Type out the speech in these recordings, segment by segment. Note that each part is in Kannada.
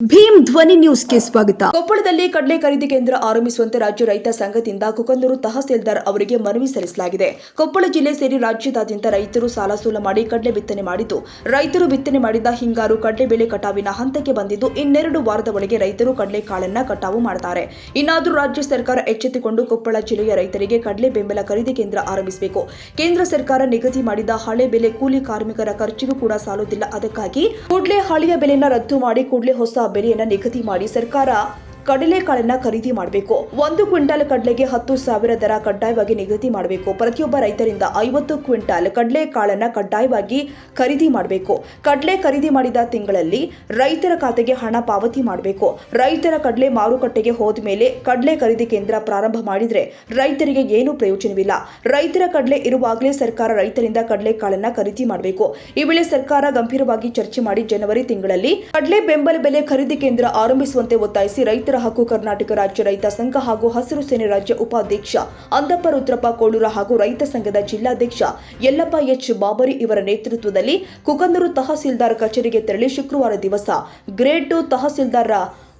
ಭೀಮ್ ಧ್ವನಿ ನ್ಯೂಸ್ಗೆ ಸ್ವಾಗತ. ಕೊಪ್ಪಳದಲ್ಲಿ ಕಡಲೆ ಖರೀದಿ ಕೇಂದ್ರ ಆರಂಭಿಸುವಂತೆ ರಾಜ್ಯ ರೈತ ಸಂಘದಿಂದ ಕುಕಂದೂರು ತಹಸೀಲ್ದಾರ್ ಅವರಿಗೆ ಮನವಿ ಸಲ್ಲಿಸಲಾಗಿದೆ. ಕೊಪ್ಪಳ ಜಿಲ್ಲೆ ಸೇರಿ ರಾಜ್ಯದಾದ್ಯಂತ ರೈತರು ಸಾಲ ಸೂಲ ಮಾಡಿ ಕಡಲೆ ಬಿತ್ತನೆ ಮಾಡಿದ್ದು. ರೈತರು ಬಿತ್ತನೆ ಮಾಡಿದ ಹಿಂಗಾರು ಕಡಲೆ ಬೆಳೆ ಕಟಾವಿನ ಹಂತಕ್ಕೆ ಬಂದಿದ್ದು, ಇನ್ನೆರಡು ವಾರದ ಒಳಗೆ ರೈತರು ಕಡಲೆ ಕಾಳನ್ನ ಕಟಾವು ಮಾಡುತ್ತಾರೆ ಇನ್ನಾದರೂ ರಾಜ್ಯ ಸರ್ಕಾರ ಎಚ್ಚೆತ್ತುಕೊಂಡು ಕೊಪ್ಪಳ ಜಿಲ್ಲೆಯ ರೈತರಿಗೆ ಕಡಲೆ ಬೆಂಬಲ ಖರೀದಿ ಕೇಂದ್ರ ಆರಂಭಿಸಬೇಕು. ಕೇಂದ್ರ ಸರ್ಕಾರ ನಿಗದಿ ಮಾಡಿದ ಹಳೆ ಬೆಲೆ ಕೂಲಿ ಕಾರ್ಮಿಕರ ಖರ್ಚಿಗೂ ಕೂಡ ಸಾಲುವುದಿಲ್ಲ ಅದಕ್ಕಾಗಿ ಕೂಡಲೇ ಹಳೆಯ ಬೆಲೆಯನ್ನ ರದ್ದು ಮಾಡಿ ಕೂಡಲೇ ಹೊಸ ಬೆಲೆಯನ್ನ ನಿಗದಿ ಮಾಡಿ ಸರ್ಕಾರ ಕಡಲೆಕಾಳನ್ನ ಖರೀದಿ ಮಾಡಬೇಕು. ಒಂದು ಕ್ವಿಂಟಾಲ್ ಕಡಲೆಗೆ ಹತ್ತು ಸಾವಿರ ದರ ಕಡ್ಡಾಯವಾಗಿ ನಿಗದಿ ಮಾಡಬೇಕು. ಪ್ರತಿಯೊಬ್ಬ ರೈತರಿಂದ ಐವತ್ತು ಕ್ವಿಂಟಾಲ್ ಕಡಲೆಕಾಳನ್ನ ಕಡ್ಡಾಯವಾಗಿ ಖರೀದಿ ಮಾಡಬೇಕು. ಕಡಲೆ ಖರೀದಿ ಮಾಡಿದ ತಿಂಗಳಲ್ಲಿ ರೈತರ ಖಾತೆಗೆ ಹಣ ಪಾವತಿ ಮಾಡಬೇಕು. ರೈತರ ಕಡಲೆ ಮಾರುಕಟ್ಟೆಗೆ ಹೋದ ಮೇಲೆ ಕಡಲೆ ಖರೀದಿ ಕೇಂದ್ರ ಪ್ರಾರಂಭ ಮಾಡಿದ್ರೆ ರೈತರಿಗೆ ಏನೂ ಪ್ರಯೋಜನವಿಲ್ಲ. ರೈತರ ಕಡಲೆ ಇರುವಾಗಲೇ ಸರ್ಕಾರ ರೈತರಿಂದ ಕಡಲೆಕಾಳನ್ನ ಖರೀದಿ ಮಾಡಬೇಕು. ಈ ವೇಳೆ ಸರ್ಕಾರ ಗಂಭೀರವಾಗಿ ಚರ್ಚೆ ಮಾಡಿ ಜನವರಿ ತಿಂಗಳಲ್ಲಿ ಕಡಲೆ ಬೆಂಬಲ ಬೆಲೆ ಖರೀದಿ ಕೇಂದ್ರ ಆರಂಭಿಸುವಂತೆ ಒತ್ತಾಯಿಸಿ ರೈತರ ಹಕ್ಕು ಕರ್ನಾಟಕ ರಾಜ್ಯ ರೈತ ಸಂಘ ಹಾಗೂ ಹಸಿರು ಸೇನೆ ರಾಜ್ಯ ಉಪಾಧ್ಯಕ್ಷ ಅಂದಪ್ಪ ರುದ್ರಪ್ಪ ಕೋಳೂರ ಹಾಗೂ ರೈತ ಸಂಘದ ಜಿಲ್ಲಾಧ್ಯಕ್ಷ ಯಲ್ಲಪ್ಪ ಎಚ್ ಬಾಬರಿ ಇವರ ನೇತೃತ್ವದಲ್ಲಿ ಕುಕಂದೂರು ತಹಸೀಲ್ದಾರ್ ಕಚೇರಿಗೆ ತೆರಳಿ ಶುಕ್ರವಾರ ದಿವಸ ಗ್ರೇಡ್ ಟು ತಹಸೀಲ್ದಾರ್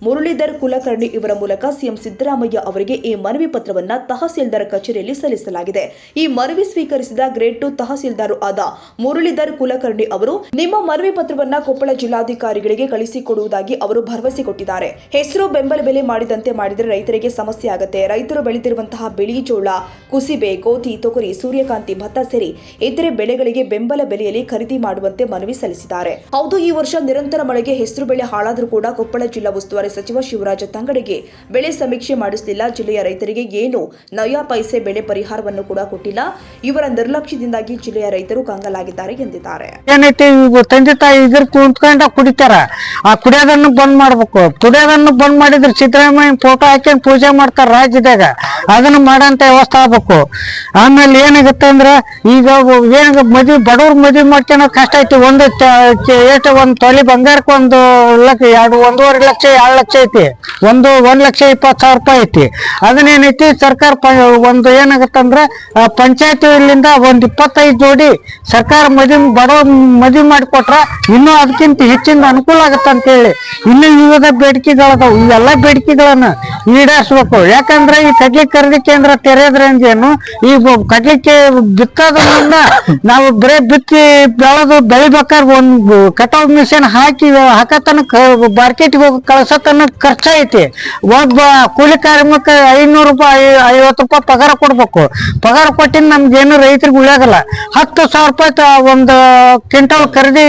ಮುರಳೀಧರ್ ಕುಲಕರ್ಣಿ ಇವರ ಮೂಲಕ ಸಿಎಂ ಸಿದ್ದರಾಮಯ್ಯ ಅವರಿಗೆ ಈ ಮನವಿ ಪತ್ರವನ್ನು ತಹಸೀಲ್ದಾರ್ ಕಚೇರಿಯಲ್ಲಿ ಸಲ್ಲಿಸಲಾಗಿದೆ. ಈ ಮನವಿ ಸ್ವೀಕರಿಸಿದ ಗ್ರೇಡ್ ಟು ತಹಸೀಲ್ದಾರ್ ಆದ ಮುರಳೀಧರ್ ಕುಲಕರ್ಣಿ ಅವರು, ನಿಮ್ಮ ಮನವಿ ಪತ್ರವನ್ನ ಕೊಪ್ಪಳ ಜಿಲ್ಲಾಧಿಕಾರಿಗಳಿಗೆ ಕಳಿಸಿಕೊಡುವುದಾಗಿ ಅವರು ಭರವಸೆ ಕೊಟ್ಟಿದ್ದಾರೆ. ಹೆಸರು, ಬೆಂಬಲ ಬೆಲೆ ಮಾಡಿದಂತೆ ಮಾಡಿದರೆ ರೈತರಿಗೆ ಸಮಸ್ಯೆ ಆಗುತ್ತೆ. ರೈತರು ಬೆಳೆದಿರುವಂತಹ ಬಿಳಿ ಜೋಳ, ಕುಸಿಬೆ, ಗೋಧಿ, ತೊಗರಿ, ಸೂರ್ಯಕಾಂತಿ, ಭತ್ತ ಸೇರಿ ಇತರೆ ಬೆಳೆಗಳಿಗೆ ಬೆಂಬಲ ಬೆಲೆಯಲ್ಲಿ ಖರೀದಿ ಮಾಡುವಂತೆ ಮನವಿ ಸಲ್ಲಿಸಿದ್ದಾರೆ. ಹೌದು, ಈ ವರ್ಷ ನಿರಂತರ ಮಳೆಗೆ ಹೆಸರು ಬೆಳೆ ಹಾಳಾದರೂ ಕೂಡ ಕೊಪ್ಪಳ ಜಿಲ್ಲಾ ಉಸ್ತುವಾರಿ ಸಚಿವ ಶಿವರಾಜ ತಂಗಡಿಗೆ ಬೆಳೆ ಸಮೀಕ್ಷೆ ಮಾಡಿಸಲಿಲ್ಲ ಜಿಲ್ಲೆಯ ರೈತರಿಗೆ ಏನು? ನಯಾ ಪೈಸೆ ಬೆಳೆ ಪರಿಹಾರವನ್ನು ಕೂಡ ಕೊಟ್ಟಿಲ್ಲ. ಇವರ ನಿರ್ಲಕ್ಷ್ಯದಿಂದಾಗಿ ಜಿಲ್ಲೆಯ ರೈತರು ಕಂಗಲಾಗಿದ್ದಾರೆ ಎಂದಿದ್ದಾರೆ. ಏನೈತೆ? ತಂದೆ ತಾಯಿ ಇದ್ರ ಕುಂತ್ಕೊಂಡ ಕುಡಿತಾರ. ಆ ಕುಡಿಯೋದನ್ನು ಬಂದ್ ಮಾಡ್ಬೇಕು. ಕುಡಿಯೋದನ್ನು ಬಂದ್ ಮಾಡಿದ್ರೆ ಸಿದ್ದರಾಮಯ್ಯ ಫೋಟೋ ಹಾಕಿ ಪೂಜೆ ಮಾಡ್ತಾರ ರಾಜ್ಯದಾಗ. ಅದನ್ನ ಮಾಡಂತ ವ್ಯವಸ್ಥೆ ಆಗ್ಬೇಕು. ಆಮೇಲೆ ಏನಾಗುತ್ತೆ ಅಂದ್ರೆ ಈಗ ಏನ ಮದ್ವಿ ಬಡವ್ರ ಮದ್ವಿ ಮಾಡ್ಕೊಳೋದ್ ಕಷ್ಟ ಐತಿ. ಒಂದು ಎಷ್ಟು ಒಂದ್ ತೊಲಿ ಬಂಗಾರಕ್ಕೆ ಒಂದು ಲಕ್ಷ, ಎರಡು, ಒಂದೂವರೆ ಲಕ್ಷ ಎರಡು ಲಕ್ಷ ಐತಿ. ಒಂದು ಒಂದ್ ಲಕ್ಷ ಇಪ್ಪತ್ತು ಸಾವಿರ ರೂಪಾಯಿ ಐತಿ. ಅದನ್ನೇನೈತಿ, ಸರ್ಕಾರ ಪ- ಒಂದು ಏನಾಗತ್ತಂದ್ರ ಪಂಚಾಯತಿಲಿಂದ ಒಂದ್ ಇಪ್ಪತ್ತೈದು ಜೋಡಿ ಸರ್ಕಾರ ಮದ್ವಿ ಬಡವ ಮದ್ವಿ ಮಾಡಿಕೊಟ್ರ ಇನ್ನೂ ಅದಕ್ಕಿಂತ ಹೆಚ್ಚಿನ ಅನುಕೂಲ ಆಗತ್ತ ಅಂತ ಹೇಳಿ ಇನ್ನು ವಿವಿಧ ಬೇಡಿಕೆಗಳದಾವು. ಇವೆಲ್ಲ ಬೇಡಿಕೆಗಳನ್ನ ಈಡೇರಿಸ್ಬೇಕು. ಯಾಕಂದ್ರೆ ಈ ಕಡ್ಲಿ ಖರೀದಿ ಕೇಂದ್ರ ತೆರೆಯೋದ್ರಿಂದ ಏನು ಈ ಕಡ್ಲಿಕ್ಕೆ ಬಿತ್ತೋದ್ರಿಂದ ನಾವು ಬರೇ ಬಿತ್ತಿ ಬೆಳೆದು ಬೆಳಿಬೇಕಾದ್ರೆ ಒಂದು ಕಟಾವ್ ಮಿಷನ್ ಹಾಕಿ ಹಾಕತನ ಮಾರ್ಕೆಟ್ಗೆ ಹೋಗಿ ಕಳ್ಸತನ ಖರ್ಚ ಐತಿ. ಒಬ್ಬ ಕೂಲಿ ಕಾರ್ಮಿಕ ಐನೂರು ರೂಪಾಯಿ ಐವತ್ತು ರೂಪಾಯಿ ಪಗಾರ ಕೊಡ್ಬೇಕು. ಪಗಾರ ಕೊಟ್ಟಿನ ನಮ್ಗೇನು ರೈತರಿಗೆ ಉಳಿಯೋದಿಲ್ಲ ಹತ್ತು ಸಾವಿರ ರೂಪಾಯಿ ಒಂದು ಕ್ವಿಂಟಲ್ ಖರೀದಿ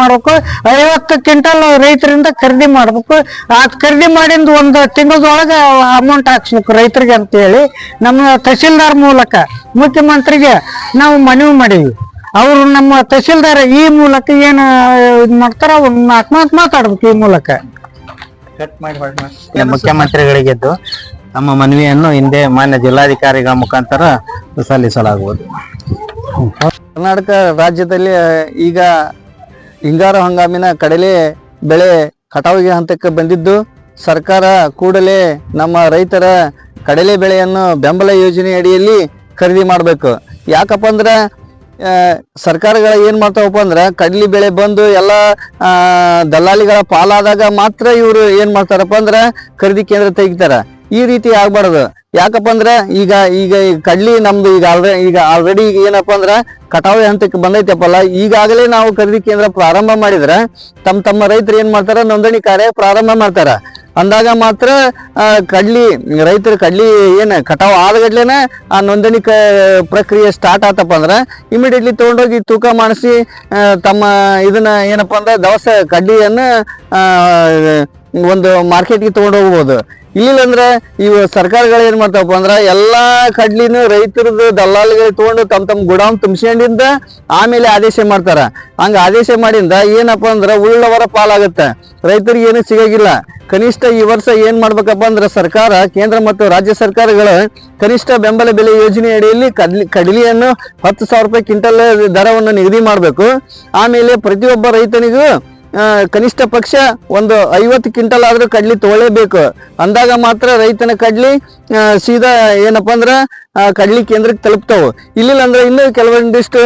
ಮಾಡ್ಬೇಕು. ಐವತ್ತು ಕ್ವಿಂಟಲ್ ರೈತರಿಂದ ಖರೀದಿ ಮಾಡ್ಬೇಕು. ಆ ಖರೀದಿ ಮಾಡಿಂದ ಒಂದು ತಿಂಗಳದೊಳಗೆ ಅಮೌಂಟ್ ಹಾಕ್ಸ್ಬೇಕು ರೈತರಿಗೆ ಅಂತೇಳಿ ನಮ್ಮ ತಹಸೀಲ್ದಾರ್ ಮೂಲಕ. ಮುಖ್ಯಮಂತ್ರಿಗೆ ನಾವು ಮನವಿ ಮಾಡೀವಿ. ಅವರು ನಮ್ಮ ತಹಸೀಲ್ದಾರ್ ಈ ಮೂಲಕ ಏನು, ಇದು ಮಾಡ್ತಾರ, ಒಂದು ನಾಲ್ಕು ಮಾತು ಮಾತಾಡ್ಬೇಕು ಈ ಮೂಲಕ. ಮುಖ್ಯಮಂತ್ರಿಗಳಿಗೆದ್ದು ನಮ್ಮ ಮನವಿಯನ್ನು ಹಿಂದೆ ಮಾನ್ಯ ಜಿಲ್ಲಾಧಿಕಾರಿಗಳ ಮುಖಾಂತರ ಸಲ್ಲಿಸಲಾಗುವುದು. ಕರ್ನಾಟಕ ರಾಜ್ಯದಲ್ಲಿ ಈಗ ಹಿಂಗಾರು ಹಂಗಾಮಿನ ಕಡಲೆ ಬೆಳೆ ಕಟಾವಿಗೆ ಹಂತಕ್ಕೆ ಬಂದಿದ್ದು ಸರ್ಕಾರ ಕೂಡಲೇ ನಮ್ಮ ರೈತರ ಕಡಲೆ ಬೆಳೆಯನ್ನು ಬೆಂಬಲ ಯೋಜನೆ ಅಡಿಯಲ್ಲಿ ಖರೀದಿ ಮಾಡಬೇಕು. ಯಾಕಪ್ಪ ಅಂದ್ರೆ ಸರ್ಕಾರಗಳ ಏನ್ ಮಾಡ್ತಾವಪ್ಪ ಅಂದ್ರ ಕಡ್ಲಿ ಬೆಳೆ ಬಂದು ಎಲ್ಲ ದಲ್ಲಾಳಿಗಳ ಪಾಲಾದಾಗ ಮಾತ್ರ ಇವರು ಏನ್ ಮಾಡ್ತಾರಪ್ಪ ಅಂದ್ರ ಖರೀದಿ ಕೇಂದ್ರ ತೆಗಿತಾರ. ಈ ರೀತಿ ಆಗ್ಬಾರ್ದು. ಯಾಕಪ್ಪ ಅಂದ್ರ ಈಗ ಈಗ ಕಡ್ಲಿ ನಮ್ದು ಈಗ ಆಲ್ರೆ, ಈಗ ಆಲ್ರೆಡಿ ಈಗ ಏನಪ್ಪ ಅಂದ್ರ ಕಟಾವಿ ಹಂತಕ್ಕೆ ಬಂದೈತಪ್ಪಲ್ಲ ಈಗಾಗಲೇ ನಾವು ಖರೀದಿ ಕೇಂದ್ರ ಪ್ರಾರಂಭ ಮಾಡಿದ್ರೆ ತಮ್ಮ ತಮ್ಮ ರೈತರು ಏನ್ ಮಾಡ್ತಾರ, ನೋಂದಣಿ ಕಾರ್ಯ ಪ್ರಾರಂಭ ಮಾಡ್ತಾರ. ಅಂದಾಗ ಮಾತ್ರ ಕಡ್ಲಿ, ರೈತರು ಕಡ್ಲಿ ಏನ್ ಕಟಾವು ಆದಗಡ್ಲೇನೆ ಆ ನೋಂದಣಿ ಪ್ರಕ್ರಿಯೆ ಸ್ಟಾರ್ಟ್ ಆತಪ್ಪ ಅಂದ್ರೆ ಇಮಿಡಿಯೇಟ್ಲಿ ತಗೊಂಡೋಗಿ ತೂಕ ಮಾಡಿಸಿ ತಮ್ಮ ಇದನ್ನ ಏನಪ್ಪ ಅಂದ್ರೆ ದವಸ ಕಡ್ಲಿಯನ್ನ ಒಂದು ಮಾರ್ಕೆಟ್ಗೆ ತೊಗೊಂಡು ಹೋಗ್ಬೋದು ಇಲ್ಲ ಅಂದ್ರೆ ಇವು ಸರ್ಕಾರಗಳು ಏನ್ ಮಾಡ್ತಾವಪ್ಪ ಅಂದ್ರ ಎಲ್ಲಾ ಕಡ್ಲಿನ ರೈತರದ್ದು ದಲ್ಲಾಳಿಗಳು ತಗೊಂಡು ತಮ್ಮ ತಮ್ಮ ಗುಡಾಮ್ ತುಂಬಿಸ್ಕೊಂಡಿಂದ ಆಮೇಲೆ ಆದೇಶ ಮಾಡ್ತಾರ. ಹಂಗ ಆದೇಶ ಮಾಡಿಂದ ಏನಪ್ಪಾ ಅಂದ್ರ ಉಳ್ಳವರ ಪಾಲಾಗತ್ತೆ. ರೈತರಿಗೆ ಏನು ಸಿಗಂಗಿಲ್ಲ. ಕನಿಷ್ಠ ಈ ವರ್ಷ ಏನ್ ಮಾಡ್ಬೇಕಪ್ಪ ಅಂದ್ರೆ ಸರ್ಕಾರ, ಕೇಂದ್ರ ಮತ್ತು ರಾಜ್ಯ ಸರ್ಕಾರಗಳು ಕನಿಷ್ಠ ಬೆಂಬಲ ಬೆಲೆ ಯೋಜನೆ ಅಡಿಯಲ್ಲಿ ಕಡ್ಲಿ, ಕಡ್ಲಿಯನ್ನು ಹತ್ತು ಸಾವಿರ ರೂಪಾಯಿ ಕ್ವಿಂಟಲ್ ದರವನ್ನು ನಿಗದಿ ಮಾಡಬೇಕು. ಆಮೇಲೆ ಪ್ರತಿಯೊಬ್ಬ ರೈತನಿಗೂ ಕನಿಷ್ಠ ಪಕ್ಷ ಒಂದು ಐವತ್ತು ಕ್ವಿಂಟಲ್ ಆದರೂ ಕಡ್ಲಿ ತಗೊಳ್ಳೇಬೇಕು ಅಂದಾಗ ಮಾತ್ರ ರೈತನ ಕಡ್ಲಿ ಸೀದಾ ಏನಪ್ಪ ಅಂದ್ರ ಕಡ್ಲಿ ಕೇಂದ್ರಕ್ಕೆ ತಲುಪ್ತಾವೆ. ಇಲ್ಲಿಲ್ಲ ಅಂದ್ರೆ ಇನ್ನೂ ಕೆಲವೊಂದಿಷ್ಟು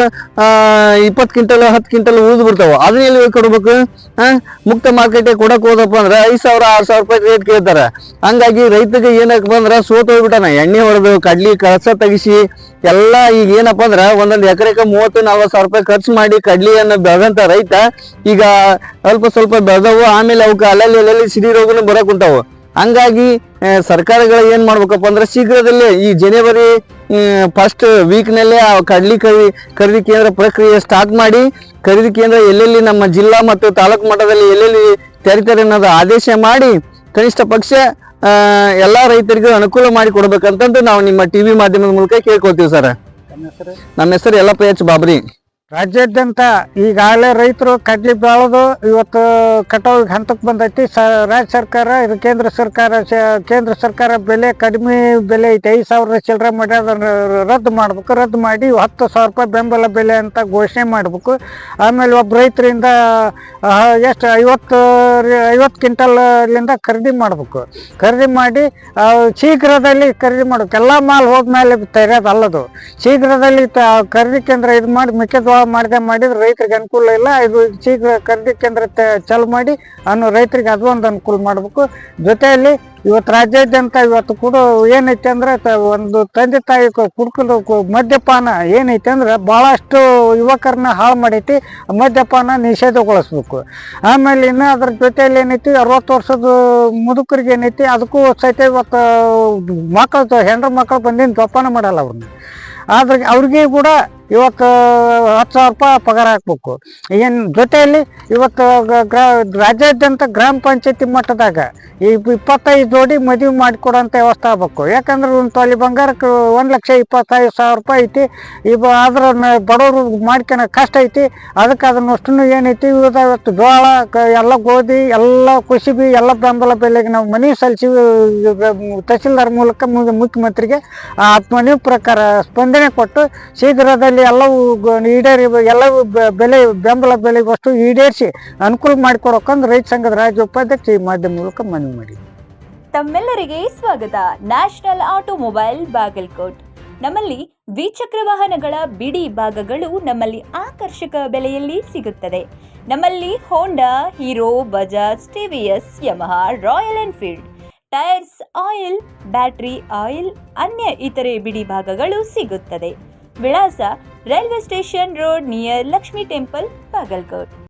ಇಪ್ಪತ್ತು ಕ್ವಿಂಟಲ್, ಹತ್ತು ಕ್ವಿಂಟಲ್ ಉಳಿದು ಬಿಡ್ತಾವೆ. ಅದನ್ನ ಎಲ್ಲಿ ಕೊಡ್ಬೇಕು? ಮುಕ್ತ ಮಾರ್ಕೆಟಿಗೆ ಕೊಡಕ್ ಹೋದಪ್ಪ ಅಂದ್ರೆ ಐದ್ ಸಾವಿರ, ಆರ್ ಸಾವಿರ ರೂಪಾಯಿ ರೇಟ್ ಕೇಳ್ತಾರೆ. ಹಂಗಾಗಿ ರೈತಗೆ ಏನಕ್ಕೆ ಬಂದ್ರೆ ಸೋತ್ ಹೋಗ್ಬಿಟ್ಟಾನ. ಎಣ್ಣೆ ಹೊಡೆದು, ಕಡ್ಲಿ ಕಳಸ ತೆಗಿಸಿ, ಎಲ್ಲ ಈಗ ಏನಪ್ಪ ಅಂದ್ರೆ ಒಂದೊಂದು ಎಕರೆಗೆ ಮೂವತ್ತು, ನಲ್ವತ್ತು ಸಾವಿರ ರೂಪಾಯಿ ಖರ್ಚು ಮಾಡಿ ಕಡ್ಲಿಯನ್ನು ಬೆಳೆದಂತ ರೈತ ಈಗ ಅಲ್ಪ ಸ್ವಲ್ಪ ಬೆಳೆದವು, ಆಮೇಲೆ ಅವಕ್ಕೆ ಅಲ್ಲಲ್ಲಿ ಅಲ್ಲಲ್ಲಿ ಸಿಡಿ ರೋಗನು ಬರಕ್ ಹಂಗಾಗಿ ಸರ್ಕಾರಗಳು ಏನು ಮಾಡ್ಬೇಕಪ್ಪ ಅಂದ್ರೆ ಶೀಘ್ರದಲ್ಲೇ ಈ ಜನವರಿ ಫಸ್ಟ್ ವೀಕ್ ನಲ್ಲೇ ಆ ಕಡ್ಲಿ ಖರೀ ಖರೀದಿ ಕೇಂದ್ರ ಪ್ರಕ್ರಿಯೆ ಸ್ಟಾರ್ಟ್ ಮಾಡಿ ಖರೀದಿ ಕೇಂದ್ರ ಎಲ್ಲೆಲ್ಲಿ ನಮ್ಮ ಜಿಲ್ಲಾ ಮತ್ತು ತಾಲೂಕು ಮಟ್ಟದಲ್ಲಿ ಎಲ್ಲೆಲ್ಲಿ ತೆರಿತಾರೆ ಅನ್ನೋದು ಆದೇಶ ಮಾಡಿ ಕನಿಷ್ಠ ಪಕ್ಷ ಎಲ್ಲ ಎಲ್ಲಾ ರೈತರಿಗೂ ಅನುಕೂಲ ಮಾಡಿ ಕೊಡಬೇಕಂತಂದು ನಾವು ನಿಮ್ಮ ಟಿವಿ ಮಾಧ್ಯಮದ ಮೂಲಕ ಕೇಳ್ಕೊಳ್ತೀವಿ ಸರ್. ನಮ್ಮ ಹೆಸರು ಎಲ್ಲಪ್ಪ ಎಚ್ ಬಾಬ್ರಿ. ರಾಜ್ಯಾದ್ಯಂತ ಈಗಾಗಲೇ ರೈತರು ಕಡ್ಲಿ ಬೆಳೆದು, ಇವತ್ತು ಕಟಾವು ಹಂತಕ್ಕೆ ಬಂದೈತಿ. ಸ, ರಾಜ್ಯ ಸರ್ಕಾರ, ಇದು ಕೇಂದ್ರ ಸರ್ಕಾರ ಕೇಂದ್ರ ಸರ್ಕಾರ ಬೆಲೆ ಕಡಿಮೆ ಬೆಲೆ ಐತಿ. ಐದು ಸಾವಿರ ಚಿಲ್ಲರೆ ಮಾಡಿ ಅದನ್ನು ರದ್ದು ಮಾಡ್ಬೇಕು. ರದ್ದು ಮಾಡಿ ಹತ್ತು ಸಾವಿರ ರೂಪಾಯಿ ಬೆಂಬಲ ಬೆಲೆ ಅಂತ ಘೋಷಣೆ ಮಾಡಬೇಕು. ಆಮೇಲೆ ಒಬ್ಬ ರೈತರಿಂದ ಎಷ್ಟು, ಐವತ್ತು ಐವತ್ತು ಕ್ವಿಂಟಲ್ಲಿಂದ ಖರೀದಿ ಮಾಡಬೇಕು. ಖರೀದಿ ಮಾಡಿ ಶೀಘ್ರದಲ್ಲಿ ಖರೀದಿ ಮಾಡ್ಬೇಕು. ಎಲ್ಲ ಮಾಲ್ ಹೋದ್ಮೇಲೆ ತೆರೆಯೋದಲ್ಲದು ಶೀಘ್ರದಲ್ಲಿ ಖರೀದಿ ಕೇಂದ್ರ ಇದು ಮಾಡಿ ಮೆಕ್ಕೆಜೋಳ ಮಾಡಿದೆ ಮಾಡಿದ್ರೆ ರೈತರಿಗೆ ಅನುಕೂಲ ಇಲ್ಲ. ಇದು ಶೀಘ್ರ ಖರೀದಿ ಕೇಂದ್ರ ಚಾಲು ಮಾಡಿ ಅನ್ನೋ ರೈತರಿಗೆ ಅದು ಒಂದು ಅನುಕೂಲ ಮಾಡಬೇಕು. ಜೊತೆಯಲ್ಲಿ ಇವತ್ತು ರಾಜ್ಯಾದ್ಯಂತ ಇವತ್ತು ಕೂಡ ಏನೈತೆ ಅಂದ್ರೆ ಒಂದು ತಂದೆ ತಾಯಿ ಕ- ಕುಡ್ಕಲು ಕು- ಮದ್ಯಪಾನ ಏನೈತೆ ಅಂದ್ರೆ ಭಾಳಷ್ಟು ಯುವಕರನ್ನ ಹಾಳು ಮಾಡೈತಿ. ಮದ್ಯಪಾನ ನಿಷೇಧಗೊಳಿಸ್ಬೇಕು. ಆಮೇಲೆ ಇನ್ನು ಅದ್ರ ಜೊತೆಯಲ್ಲಿ ಏನೈತಿ ಅರವತ್ತು ವರ್ಷದ ಮುದುಕರಿಗೆ ಏನೈತಿ ಅದಕ್ಕೂ ಸಹಿತ ಇವತ್ತು ಮಕ್ಕಳು ಹೆಂಡ್ರ ಮಕ್ಕಳು ಬಂದಿನ ಜೋಪಾನ ಮಾಡಲ್ಲ ಅವ್ರನ್ನ ಆದ್ರೆ ಅವ್ರಿಗೆ ಕೂಡ ಇವತ್ತು ಹತ್ತು ಸಾವಿರ ರೂಪಾಯಿ ಪಗಾರ ಹಾಕ್ಬೇಕು. ಏನು ಜೊತೆಯಲ್ಲಿ ಇವತ್ತು ಗ್ರಾ ರಾಜ್ಯಾದ್ಯಂತ ಗ್ರಾಮ ಪಂಚಾಯತಿ ಮಟ್ಟದಾಗ ಈ ಇಪ್ಪತ್ತೈದು ಜೋಡಿ ಮದುವೆ ಮಾಡಿಕೊಡೋಂಥ ವ್ಯವಸ್ಥೆ ಆಗ್ಬೇಕು. ಯಾಕಂದ್ರೆ ಒಂದು ತೊಲಿ ಬಂಗಾರಕ್ಕೆ ಒಂದು ಲಕ್ಷ ಇಪ್ಪತ್ತೈದು ಸಾವಿರ ರೂಪಾಯಿ ಐತಿ. ಇಬ್ಬ ಆದ್ರ ಬಡವರು ಮಾಡ್ಕೊಳ ಕಷ್ಟ ಐತಿ. ಅದಕ್ಕೆ ಅದನ್ನಷ್ಟು ಏನೈತಿ ಇವತ್ತು ಇವತ್ತು ಜೋಳ ಎಲ್ಲ ಗೋಧಿ, ಎಲ್ಲ ಕುಸಿಬಿ, ಎಲ್ಲ ಬೆಂಬಲ ಬೆಲೆಗೆ ನಾವು ಮನೆ ಸಲ್ಲಿಸಿ ತಹಸೀಲ್ದಾರ್ ಮೂಲಕ ಮುಂದೆ ಮುಖ್ಯಮಂತ್ರಿಗೆ ಆ ಮನವಿ ಪ್ರಕಾರ ಸ್ಪಂದನೆ ಕೊಟ್ಟು ಶೀಘ್ರದಲ್ಲಿ ಎಲ್ಲವೂ ಈಡೇರಿ ಎಲ್ಲವೂ ಬೆಲೆ, ಬೆಂಬಲ ಬೆಲೆಗಷ್ಟು ಈಡೇರಿಸಿ ಅನುಕೂಲ ಮಾಡಿಕೊಡೋಕಂದು ರೈತ ಸಂಘದ ರಾಜ್ಯ ಉಪಾಧ್ಯಕ್ಷ ಈ ಮಾಧ್ಯಮ ಮೂಲಕ ಮನವಿ ಮಾಡಿ ತಮ್ಮೆಲ್ಲರಿಗೆ ಸ್ವಾಗತ. National automobile Bagalkot. ನಮ್ಮಲ್ಲಿ ದ್ವಿಚಕ್ರ ವಾಹನಗಳ ಬಿಡಿ ಭಾಗಗಳು ನಮ್ಮಲ್ಲಿ ಆಕರ್ಷಕ ಬೆಲೆಯಲ್ಲಿ ಸಿಗುತ್ತದೆ. ನಮ್ಮಲ್ಲಿ Honda Hero Bajaj TVS Yamaha Royal Enfield tyres oil battery oil ಅನ್ಯ ಇತರೆ ಬಿಡಿ ಭಾಗಗಳು ಸಿಗುತ್ತದೆ. ವಿಳಾಸ railway station road near Lakshmi temple Bagalkot